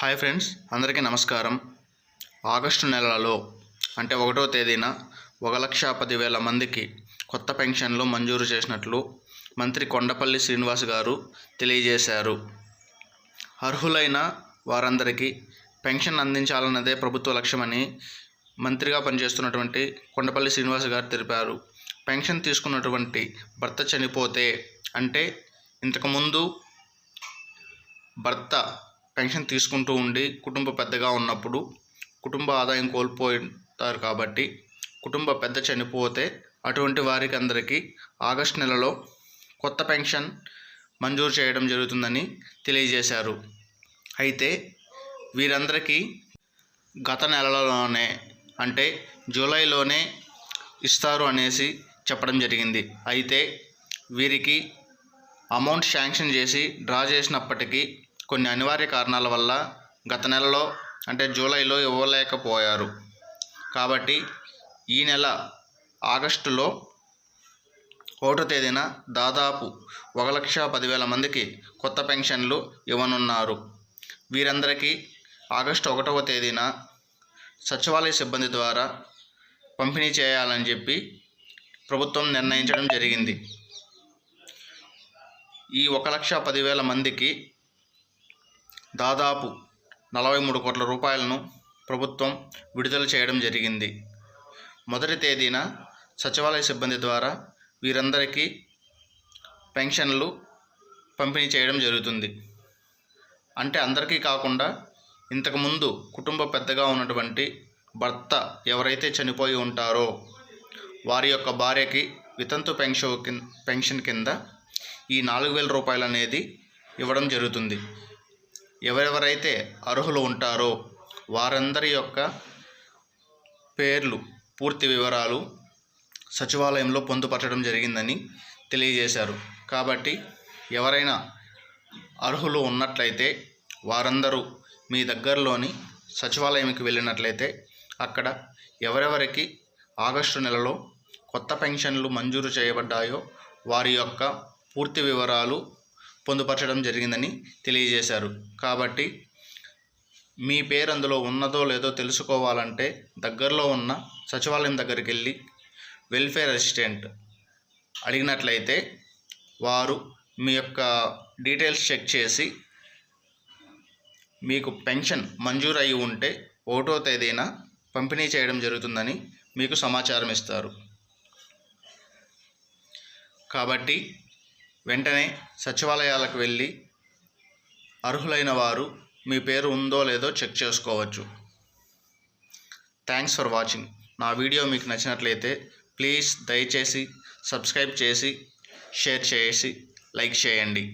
Hi friends అందరికీ నమస్కారం. August నెలలో అంటే ఒకటో తేదీన ఒక లక్ష పదివేల మందికి కొత్త పెన్షన్లు మంజూరు చేసినట్లు మంత్రి కొండపల్లి శ్రీనివాస్ గారు తెలియజేశారు. అర్హులైన వారందరికీ పెన్షన్ అందించాలన్నదే ప్రభుత్వ లక్ష్యమని మంత్రిగా పనిచేస్తున్నటువంటి కొండపల్లి శ్రీనివాస్ గారు తెలిపారు. పెన్షన్ తీసుకున్నటువంటి భర్త చనిపోతే అంటే ఇంతకుముందు భర్త పెన్షన్ తీసుకుంటూ ఉండి కుటుంబ పెద్దగా ఉన్నప్పుడు కుటుంబ ఆదాయం కోల్పోతారు కాబట్టి కుటుంబ పెద్ద చనిపోతే అటువంటి వారికి అందరికీ ఆగస్ట్ నెలలో కొత్త పెన్షన్ మంజూరు చేయడం జరుగుతుందని తెలియజేశారు. అయితే వీరందరికీ గత నెలలోనే అంటే జూలైలోనే ఇస్తారు అనేసి చెప్పడం జరిగింది. అయితే వీరికి అమౌంట్ శాంక్షన్ చేసి డ్రా చేసినప్పటికీ కొన్ని అనివార్య కారణాల వల్ల గత నెలలో అంటే జూలైలో ఇవ్వలేకపోయారు. కాబట్టి ఈ నెల ఆగస్టులో ఒకటో తేదీన దాదాపు ఒక లక్ష పదివేల మందికి కొత్త పెన్షన్లు ఇవ్వనున్నారు. వీరందరికీ ఆగస్టు ఒకటవ తేదీన సచివాలయ సిబ్బంది ద్వారా పంపిణీ చేయాలని చెప్పి ప్రభుత్వం నిర్ణయించడం జరిగింది. ఈ ఒక లక్ష పదివేల మందికి దాదాపు నలభై మూడు కోట్ల రూపాయలను ప్రభుత్వం విడుదల చేయడం జరిగింది. మొదటి తేదీన సచివాలయ సిబ్బంది ద్వారా వీరందరికీ పెన్షన్లు పంపిణీ చేయడం జరుగుతుంది. అంటే అందరికీ కాకుండా ఇంతకుముందు కుటుంబ పెద్దగా ఉన్నటువంటి భర్త ఎవరైతే చనిపోయి ఉంటారో వారి యొక్క భార్యకి వితంతు పెన్షన్ కింద పెన్షన్ కింద ఈ నాలుగు వేల రూపాయలు అనేది ఇవ్వడం జరుగుతుంది. ఎవరెవరైతే అర్హులు ఉంటారో వారందరి యొక్క పేర్లు పూర్తి వివరాలు సచివాలయంలో పొందుపరచడం జరిగిందని తెలియజేశారు. కాబట్టి ఎవరైనా అర్హులు ఉన్నట్లయితే వారందరూ మీ దగ్గరలోని సచివాలయంకి వెళ్ళినట్లయితే అక్కడ ఎవరెవరికి ఆగస్టు నెలలో కొత్త పెన్షన్లు మంజూరు చేయబడ్డాయో వారి యొక్క పూర్తి వివరాలు పొందుపరచడం జరిగిందని తెలియజేశారు. కాబట్టి మీ పేరు అందులో ఉన్నదో లేదో తెలుసుకోవాలంటే దగ్గరలో ఉన్న సచివాలయం దగ్గరికి వెళ్ళి వెల్ఫేర్ అసిస్టెంట్ అడిగినట్లయితే వారు మీ యొక్క డీటెయిల్స్ చెక్ చేసి మీకు పెన్షన్ మంజూరు అయి ఉంటే ఒకటో తేదీన పంపిణీ చేయడం జరుగుతుందని మీకు సమాచారం ఇస్తారు. కాబట్టి వెంటనే సచివాలయాలకు వెళ్ళి అర్హులైన వారు మీ పేరు ఉందో లేదో చెక్ చేసుకోవచ్చు. Thanks for watching. నా వీడియో మీకు నచ్చినట్లయితే ప్లీజ్ దయచేసి సబ్స్క్రైబ్ చేసి షేర్ చేసి లైక్ చేయండి.